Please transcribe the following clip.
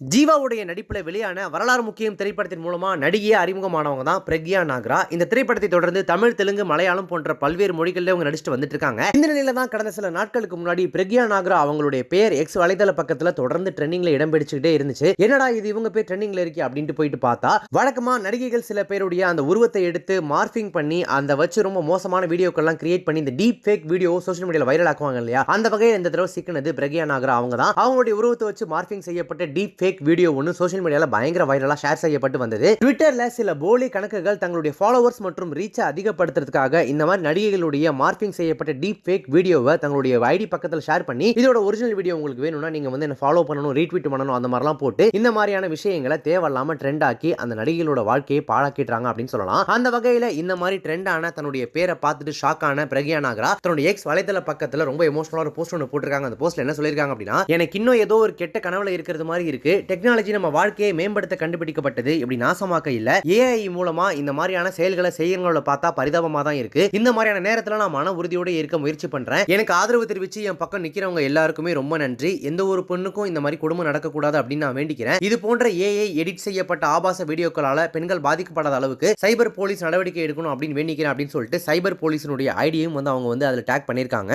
ஜீவாவுடைய நடிப்பில் வெளியான வரலாறு முக்கியம் திரைப்படத்தின் மூலமாக நடிகையை அறிமுகமானவங்க தான் பிரக்யா நாகரா. இந்த திரைப்படத்தை தொடர்ந்து தமிழ் தெலுங்கு மலையாளம் போன்ற பல்வேறு மொழிகளில் அவங்க நடிச்சுட்டு வந்துட்டு இருக்காங்க இந்த நிலையில தான் கடந்த சில நாட்களுக்கு முன்னாடி பிரக்யா நாகரா அவங்களுடைய பேர் எக்ஸ் வலைதள பக்கத்தில் தொடர்ந்து ட்ரெண்டிங்ல இடம் பிடிச்சுக்கிட்டே இருந்துச்சு. என்னடா இது இவங்க பேர் ட்ரெண்டிங்ல இருக்கே அப்படின்ட்டு போயிட்டு பார்த்தா வழக்கமா நடிகைகள் சில பேருடைய அந்த உருவத்தை எடுத்து மார்பிங் பண்ணி அந்த வச்சு ரொம்ப மோசமான வீடியோக்கெல்லாம் கிரியேட் பண்ணி இந்த டீப் ஃபேக் வீடியோ சோஷியல் மீடியாவில் வைரல் ஆக்குவாங்க இல்லையா? அந்த வகையில் இந்த தடவை சிக்கினது பிரக்யா நாகரா அவங்க தான். அவங்களுடைய உருவத்தை வச்சு மார்பிங் செய்யப்பட்ட டீப் ஃபேக் வீடியோ ஒன்று சோஷியல் மீடியாவில் பயங்கர வைரலாக ஷேர் செய்யப்பட்டு வந்தது. ட்விட்டரில் சில போலி கணக்குகள் தங்களுடைய ஃபாலோவர்ஸ் மற்றும் ரீச்சை அதிகப்படுத்துறதுக்காக இந்த மாதிரி நடிகைகளுடைய மார்க்கிங் செய்யப்பட்ட டீப் ஃபேக் வீடியோவை தங்களுடைய ஐடி பக்கத்தில் ஷேர் பண்ணி இதோட ஒரிஜினல் வீடியோ உங்களுக்கு வேணும்னா நீங்கள் வந்து என்ன ஃபாலோ பண்ணணும் ரீட்வீட் பண்ணணும் அந்த மாதிரிலாம் போட்டு இந்த மாதிரியான விஷயங்களை தேவையில்லாமல் ட்ரெண்ட் ஆக்கி அந்த நடிகைகளோட வாழ்க்கையை பாழாக்கிடுறாங்க அப்படின்னு சொல்லலாம். அந்த வகையில் இந்த மாதிரி ட்ரெண்டான தன்னுடைய பேரை பார்த்துட்டு ஷாக் ஆன பிரகியா நாகரா தன்னுடைய எக்ஸ் வலைதள பக்கத்தில் ரொம்ப எமோஷனலாக ஒரு போஸ்ட் ஒன்று போட்டிருக்காங்க. அந்த போஸ்ட்ல என்ன சொல்லியிருக்காங்க அப்படின்னா எனக்கு இன்னும் ஏதோ ஒரு கெட்ட கனவுல இருக்கிறது மாதிரி இருக்கு. டெக்னாலஜி நம்ம வாழ்க்கையை மேம்படுத்த கண்டுபிடிக்கப்பட்டது இப்படி நாசமாக்க இல்ல. ஏஐ மூலமா இந்த மாதிரியான செயல்களை செய்யறவங்கள பார்த்தா பரிதாபமா தான் இருக்கு. இந்த மாதிரியான நேரத்துல நான் மன உறுதியோட இருக்க முயற்சி பண்றேன். எனக்கு ஆதரவு தெரிவிச்சு என் பக்கம் நிக்கிறவங்க எல்லாருக்குமே ரொம்ப நன்றி. எந்த ஒரு பெண்ணுக்கும் இந்த மாதிரி குடும்பம் நடக்கக்கூடாது அப்படின்னு நான் வேண்டிக்கிறேன். இது போன்ற ஏஐ எடிட் செய்யப்பட்ட ஆபாச வீடியோக்களால பெண்கள் பாதிக்கப்படாத அளவுக்கு சைபர் போலீஸ் நடவடிக்கை எடுக்கணும் அப்படின்னு வேண்டிக்கிறேன் அப்படின்னு சொல்லிட்டு சைபர் போலீஸினுடைய ஐடியும் வந்து அவங்க வந்து அதில் டேக் பண்ணியிருக்காங்க